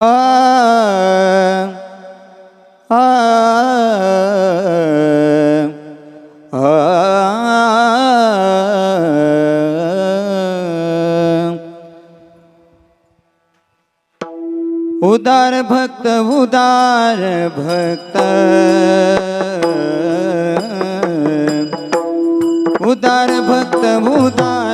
आ उदार भक्त उदार भक्त. उदार भक्त उदार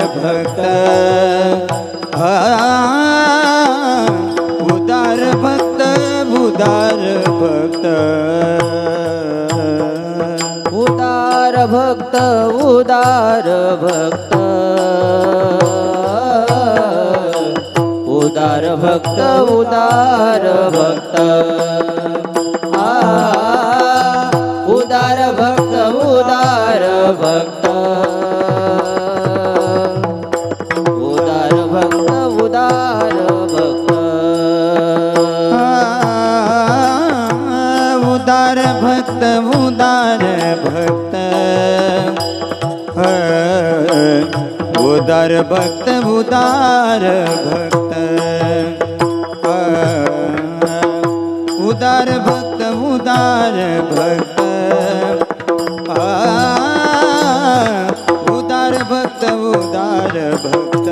भक्त उदार भक्त उदार भक्त. उदार भक्त उदार भक्त. उदार भक्त उदार भक्त. उदार भक्त उदार भक्त. भक्त उदार भक्त. उदार भक्त उदार भक्त. उदार भक्त उदार भक्त. उदार भक्त उदार भक्त.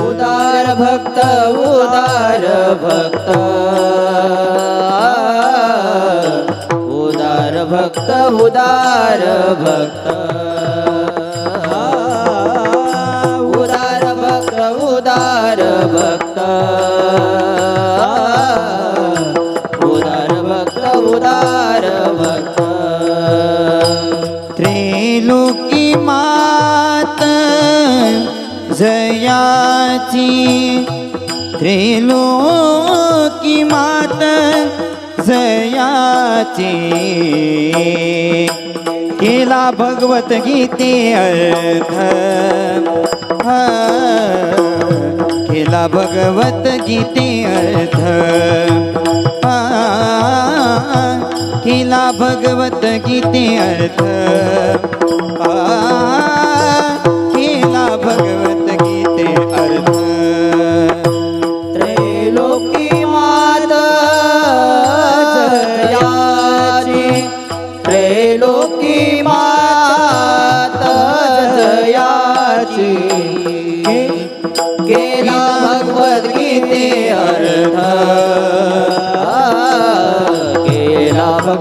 उदार भक्त उदार भक्त. भक्त उदार भक्त. उदार भक्त उदार भक्त. उदार भक्त उदार भक्त. त्रिलोकी मात जयाची. त्रिलोकी मात जयाची. केला भगवत गीते अर्थ. हा, केला भगवत गीते अर्थ. केला भगवत गीते अर्थ.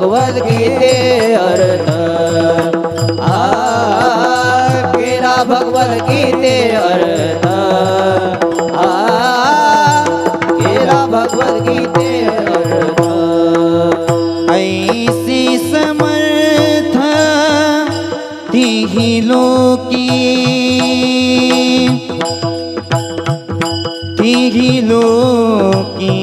भगवत गीते अर्थ। आ केरा भगवत गीते अर्थ। आ केरा भगवत गीते अर्थ। ऐसी समर्थ तिही लोकी तिही लोकी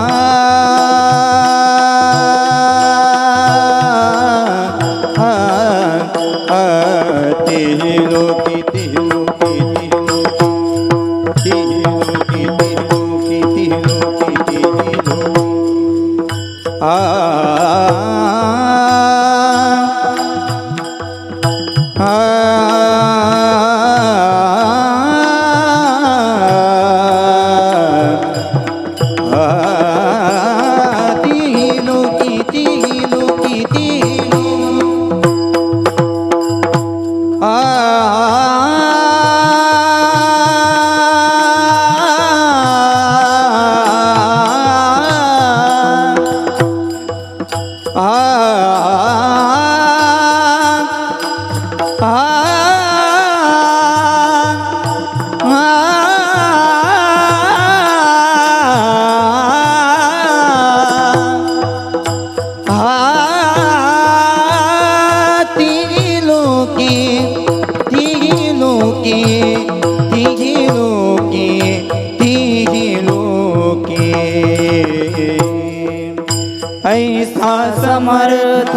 ऐसा समर्थ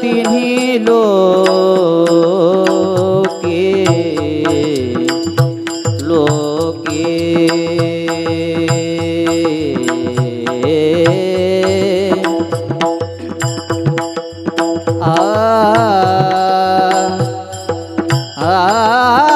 तिन्हीं लो के लोके आ आ, आ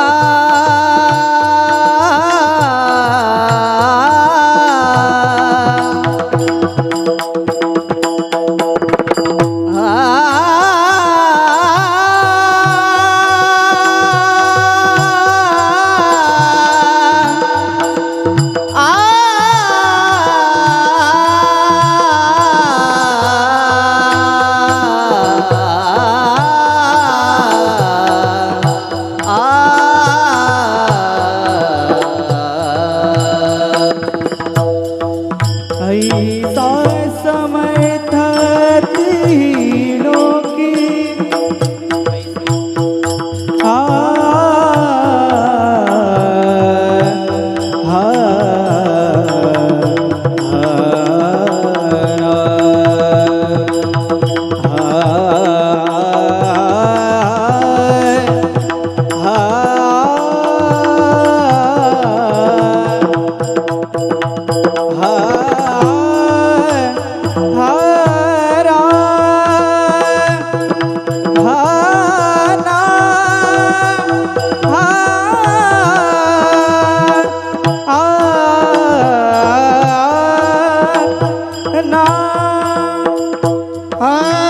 Ah!